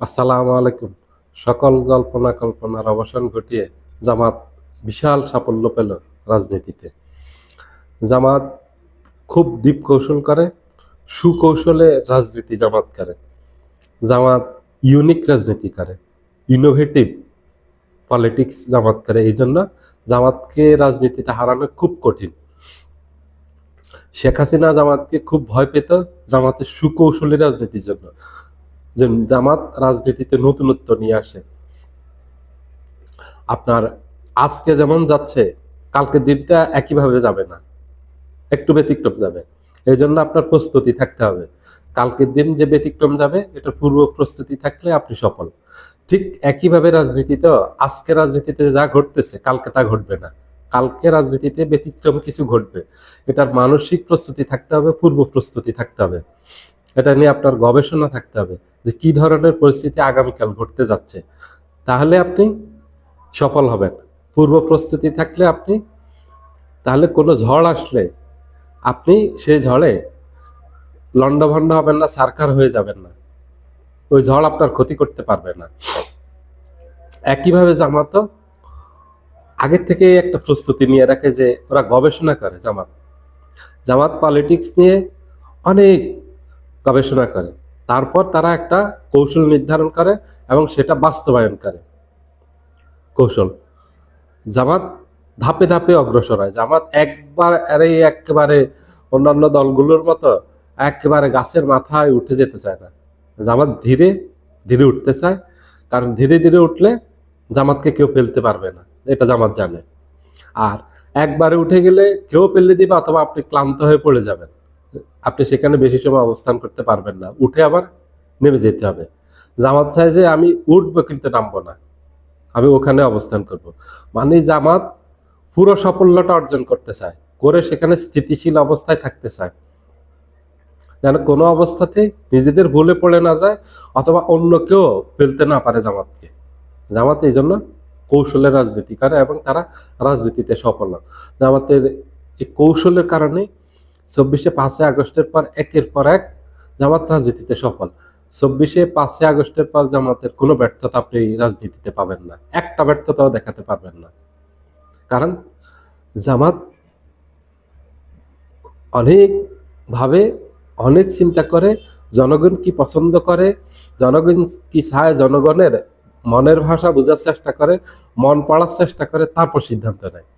আসসালামু আলাইকুম। সকল জল্পনা কল্পনার অবসান ঘটিয়ে জামাত বিশাল সাফল্য পেল রাজনীতিতে। জামাত খুব ডিপ কৌশল করে, সুকৌশলে রাজনীতি জামাত করে। জামাত ইউনিক রাজনীতি করে ইনোভেটিভ পলিটিক্স জামাত করে। এই জন্য জামাতকে রাজনীতিতে হারানো খুব কঠিন। শেখ হাসিনা জামাতকে খুব ভয় পেত জামাতের সুকৌশলী রাজনীতির জন্য। যে জামাত রাজনীতিতে নতুনত্ব নিয়ে আসে। আপনার আজকে যেমন যাচ্ছে, কালকের দিনটা একইভাবে যাবে না। একটু ব্যতিক্রম যাবে। এই জন্য আপনার প্রস্তুতি থাকতে হবে। কালকের দিন যে ব্যতিক্রম যাবে এটা পূর্ব প্রস্তুতি থাকলে আপনি সফল। ঠিক একইভাবে রাজনীতিতেও আজকে রাজনীতিতে যা ঘটতেছে, কালকে তা ঘটবে না। কালকে রাজনীতিতে ব্যতিক্রম কিছু ঘটবে। এটার মানসিক প্রস্তুতি থাকতে হবে, পূর্ব প্রস্তুতি থাকতে হবে। এটা নিয়ে আপনার গবেষণা থাকতে হবে। যে কি ধরনের পরিস্থিতি আগামীকাল ঘটতে যাচ্ছে, তাহলে আপনি সফল হবেন। পূর্ব প্রস্তুতি থাকলে আপনি, তাহলে কোনো ঝড় আসলে আপনি সেই ঝড়ে লন্ডভন্ড হবেন না সারকার হয়ে যাবেন না। ওই ঝড় আপনার ক্ষতি করতে পারবে না। একইভাবে জামাত আগের থেকে একটা প্রস্তুতি নিয়ে রাখে যে ওরা গবেষণা করে জামাত। জামাত পলিটিক্স নিয়ে অনেক গবেষণা করে। তারপর তারা একটা কৌশল নির্ধারণ করে এবং সেটা বাস্তবায়ন করে। কৌশল। জামাত ধাপে ধাপে অগ্রসর হয়। জামাত একবার আরে একেবারে অন্যান্য দলগুলোর মতো একেবারে গাছের মাথায় উঠে যেতে চায় না। জামাত ধীরে ধীরে উঠতে চায়। কারণ ধীরে ধীরে উঠলে জামাতকে কেউ ফেলতে পারবে না। এটা জামাত জানে। আর একবারে উঠে গেলে কেউ ফেলে দিবে অথবা আপনি ক্লান্ত হয়ে পড়ে যাবেন। আপনি সেখানে বেশি সময় অবস্থান করতে পারবেন না। উঠে আবার নেমে যেতে হবে। জামাত চায় যে আমি উঠবো কিন্তু নামবো না। আমি ওখানে অবস্থান করব। মানে জামাত পুরো সাফল্যটা অর্জন করতে চায়। করে সেখানে স্থিতিশীল অবস্থায় থাকতে চায়। যেন কোনো অবস্থাতে নিজেদের ভুলে পড়ে না যায় অথবা অন্য কেউ ফেলতে না পারে জামাতকে। জামাত এই জন্য কৌশলের রাজনীতি করে এবং তারা রাজনীতিতে সফল। জামাতের এই কৌশলের কারণে চব্বিশে পাঁচই আগস্টের পর একের পর এক জামাত রাজনীতিতে সফল। চব্বিশে পাঁচই আগস্টের পর জামাতের কোনো ব্যর্থতা আপনি রাজনীতিতে পাবেন না। একটা ব্যর্থতাও দেখাতে পারবেন না। কারণ জামাত অনেকভাবে অনেক চিন্তা করে, জনগণ কি পছন্দ করে, জনগণ কি চায়, জনগণের মনের ভাষা বোঝার চেষ্টা করে, মন পড়ার চেষ্টা করে, তারপর সিদ্ধান্ত নেয়।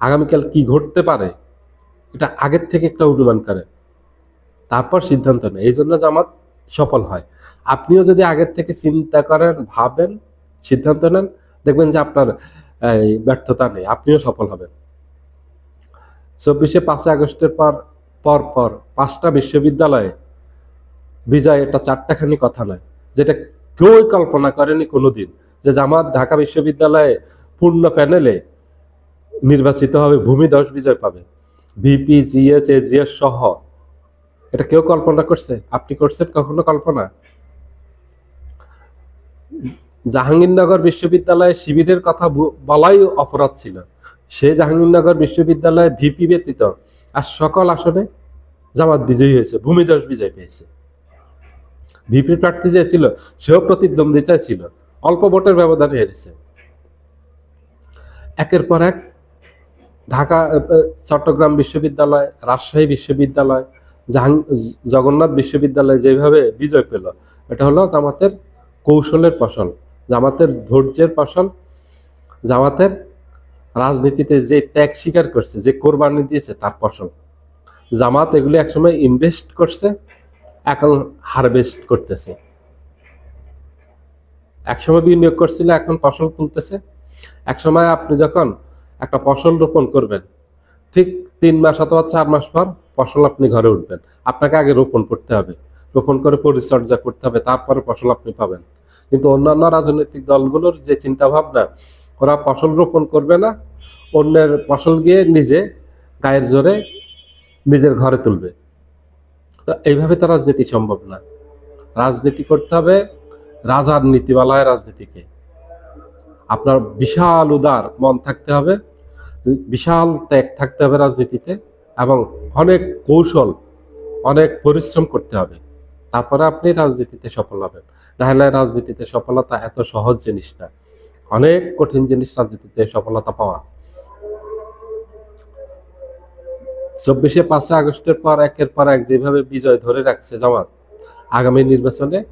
আগামীকাল কি ঘটতে পারে এটা আগের থেকে একটা অনুমান করে। তারপর সিদ্ধান্ত নেয়। এই জন্য জামাত সফল হয়। আপনিও যদি আগের থেকে চিন্তা করেন, ভাবেন, সিদ্ধান্ত নেন, দেখবেন যে আপনার ব্যর্থতা নেই। আপনিও সফল হবেন। চব্বিশে পাঁচই আগস্টের পর পর পর পাঁচটা বিশ্ববিদ্যালয়ে বিজয় এটা চারটাখানি কথা নয়, যেটা কেউই কল্পনা করেনি কোনোদিন যে জামাত ঢাকা বিশ্ববিদ্যালয়ে পূর্ণ প্যানেলে নির্বাচিত হবে ভূমিধস বিজয় পাবে। ভিপি জিএস এজিএস সহ। এটা কেউ কল্পনা করছে? আপনি করছেন কখনো কল্পনা? জাহাঙ্গীরনগর বিশ্ববিদ্যালয়ে শিবিরের কথা বলাই অপরাধ ছিল। সে জাহাঙ্গীরনগর বিশ্ববিদ্যালয়ে ভিপি ব্যতীত আর সকল আসনে জামাত বিজয়ী হয়েছে ভূমিধস বিজয় পেয়েছে। ভিপি প্রার্থী যে ছিল, সেও প্রতিদ্বন্দ্বিতায় ছিল। অল্প ভোটের ব্যবধানে হেরেছে। একের পর এক ঢাকা চট্টগ্রাম বিশ্ববিদ্যালয়, রাজশাহী বিশ্ববিদ্যালয়, জাহাং, জগন্নাথ বিশ্ববিদ্যালয় যেভাবে বিজয় পেল, এটা হলো জামাতের কৌশলের ফসল, জামাতের ধৈর্যের ফসল, জামাতের রাজনীতিতে যে ত্যাগ স্বীকার করছে, যে কোরবানি দিয়েছে তার ফসল। জামাত এগুলি একসময় ইনভেস্ট করছে, এখন হারভেস্ট করতেছে। একসময় বিনিয়োগ করছিল, এখন ফসল তুলতেছে। একসময় আপনি যখন একটা ফসল রোপণ করবেন। ঠিক তিন মাস অথবা চার মাস পর ফসল আপনি ঘরে উঠবেন। আপনাকে আগে রোপণ করতে হবে। রোপণ করে পরিচর্যা করতে হবে, তারপরে ফসল আপনি পাবেন। কিন্তু অন্যান্য রাজনৈতিক দলগুলোর যে চিন্তা ভাবনা ওরা ফসল রোপণ করবে না, অন্যের ফসল গিয়ে নিজে গায়ের জোরে নিজের ঘরে তুলবে। তো এইভাবে তো রাজনীতি সম্ভব না। রাজনীতি করতে হবে রাজার নীতিমালায় রাজনীতিকে। আপনার বিশাল উদার মন থাকতে হবে। বিশাল ত্যাগ থাকতে হবে রাজনীতিতে এবং অনেক কৌশল, অনেক পরিশ্রম করতে হবে। তারপরে আপনি রাজনীতিতে সফল হবেন। নাহলে রাজনীতিতে সফলতা এত সহজ জিনিস না। অনেক কঠিন জিনিস রাজনীতিতে সফলতা পাওয়া। চব্বিশে পাঁচই আগস্টের পর একের পর এক যেভাবে বিজয় ধরে রাখছে জামাত, আগামী নির্বাচনে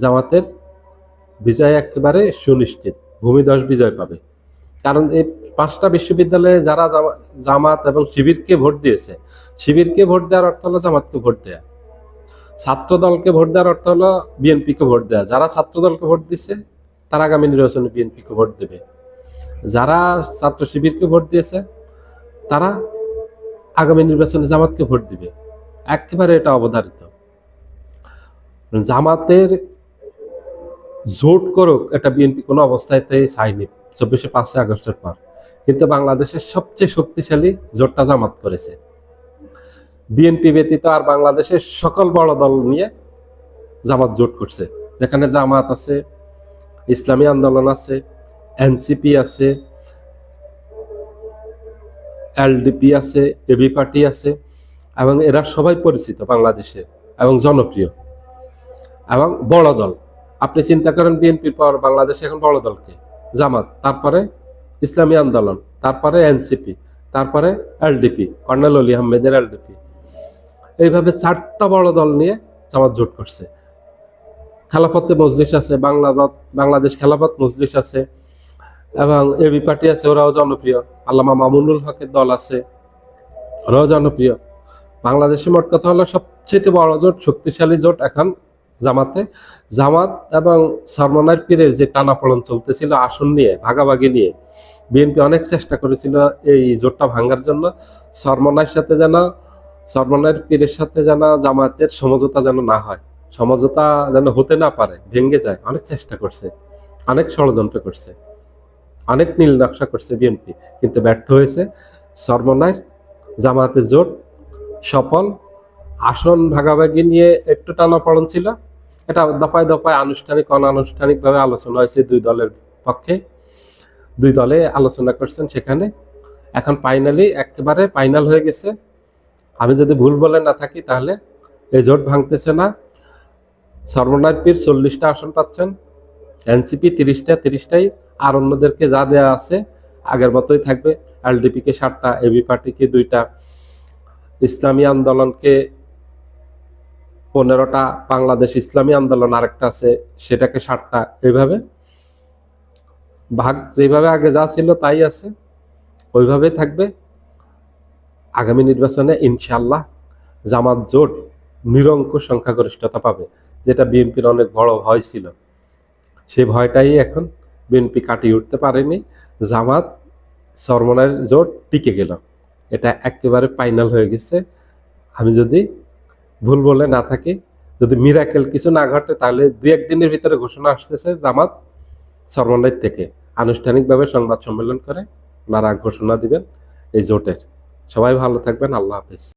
জামাতের বিজয় একেবারে সুনিশ্চিত। ভূমিধস বিজয় পাবে। কারণ এই পাঁচটা বিশ্ববিদ্যালয়ে যারা জামা- জামাত এবং শিবিরকে ভোট দিয়েছে, শিবিরকে ভোট দেওয়ার অর্থ হলো জামাতকে ভোট দেয়া। ছাত্র দলকে ভোট দেওয়ার অর্থ হলো বিএনপিকে ভোট দেয়া। যারা ছাত্র দলকে ভোট দিছে, তারা আগামী নির্বাচনে বিএনপিকে ভোট দেবে। যারা ছাত্র শিবিরকে ভোট দিয়েছে, তারা আগামী নির্বাচনে জামাতকে ভোট দিবে। একেবারে এটা অবধারিত। জামাতের জোট করুক, এটা বিএনপি কোনো অবস্থাতেই চায়নি চব্বিশে পাঁচই আগস্টের পর। কিন্তু বাংলাদেশের সবচেয়ে শক্তিশালী জোটটা জামাত করেছে। বিএনপি ব্যতীত আর বাংলাদেশের সকল বড় দল নিয়ে জামাত জোট করছে। যেখানে জামাত আছে, ইসলামী আন্দোলন আছে এনসিপি আছে এলডিপি আছে এবি পার্টি আছে, এবং এরা সবাই পরিচিত বাংলাদেশে এবং জনপ্রিয় এবং বড় দল। আপনি চিন্তা করেন বিএনপির পর বাংলাদেশে এখন বড় দলকে। জামাত, তারপরে ইসলামী আন্দোলন, তারপরে এনসিপি, তারপরে এলডিপি, কর্নেল অলি আহমেদের এলডিপি। এইভাবে চারটা বড় দল নিয়ে জামাত জোট করছে। খেলাফতে মজলিস আছে বাংলা বাংলাদেশ খেলাফত মজলিস আছে, এবং এবি পার্টি আছে, ওরাও জনপ্রিয়। আল্লামা মামুনুল হকের দল আছে, ওরাও জনপ্রিয়। বাংলাদেশে মোট কথা হলো সবচেয়ে বড় জোট, শক্তিশালী জোট এখন জামাতে। জামাত এবং সরমনার পীরের যে টানাপড়ন চলতেছিল আসন নিয়ে, ভাগাভাগি নিয়ে, বিএনপি অনেক চেষ্টা করেছিল এই জোটটা ভাঙার জন্য। সরমনার সাথে যেন সরমনার পীরের সাথে যেন জামাতের সমঝোতা যেন না হয়, সমঝোতা যেন হতে না পারে, ভেঙে যায়, অনেক চেষ্টা করছে, অনেক ষড়যন্ত্র করছে, অনেক নীল নকশা করছে বিএনপি, কিন্তু ব্যর্থ হয়েছে। সরমনার জামাতের জোট সফল, আসন ভাগাভাগি নিয়ে একটু টানাপড়ন ছিল এটা দফায় দফায় আনুষ্ঠানিক, অনানুষ্ঠানিকভাবে আলোচনা হয়েছে দুই দলের পক্ষে। দুই দলে আলোচনা করছেন সেখানে। এখন ফাইনালি একেবারে ফাইনাল হয়ে গেছে। আমি যদি ভুল বলে না থাকি তাহলে এই জোট ভাঙতেছে না। সর্বনার পীর চল্লিশটা আসন পাচ্ছেন। এনসিপি তিরিশটা, তিরিশটাই। আর অন্যদেরকে যা দেওয়া আছে, আগের মতোই থাকবে। এলডিপিকে সাতটা এবি পার্টিকে দুইটা। ইসলামী আন্দোলনকে পনেরোটা বাংলাদেশ ইসলামী আন্দোলন আরেকটা আছে, সেটাকে ষাটটা এইভাবে। ভাগ যেভাবে আগে যা ছিল তাই আছে ওইভাবে থাকবে। আগামী নির্বাচনে ইনশাল্লাহ জামাত জোট নিরঙ্কুশ সংখ্যাগরিষ্ঠতা পাবে, যেটা বিএনপির অনেক বড় ভয় ছিল। সেই ভয়টাই এখন বিএনপি কাটিয়ে উঠতে পারেনি। জামাত, সরমনের জোট টিকে গেল। এটা একেবারে ফাইনাল হয়ে গেছে। আমি যদি ভুল বলে না থাকে। যদি মিরাকেল কিছু না ঘটে, তাহলে দু একদিনের ভিতরে ঘোষণা আসতেছে জামাত সরমনাইর থেকে। আনুষ্ঠানিকভাবে সংবাদ সম্মেলন করে, ওনারা ঘোষণা দিবেন এই জোটের। সবাই ভালো থাকবেন, আল্লাহ হাফিজ।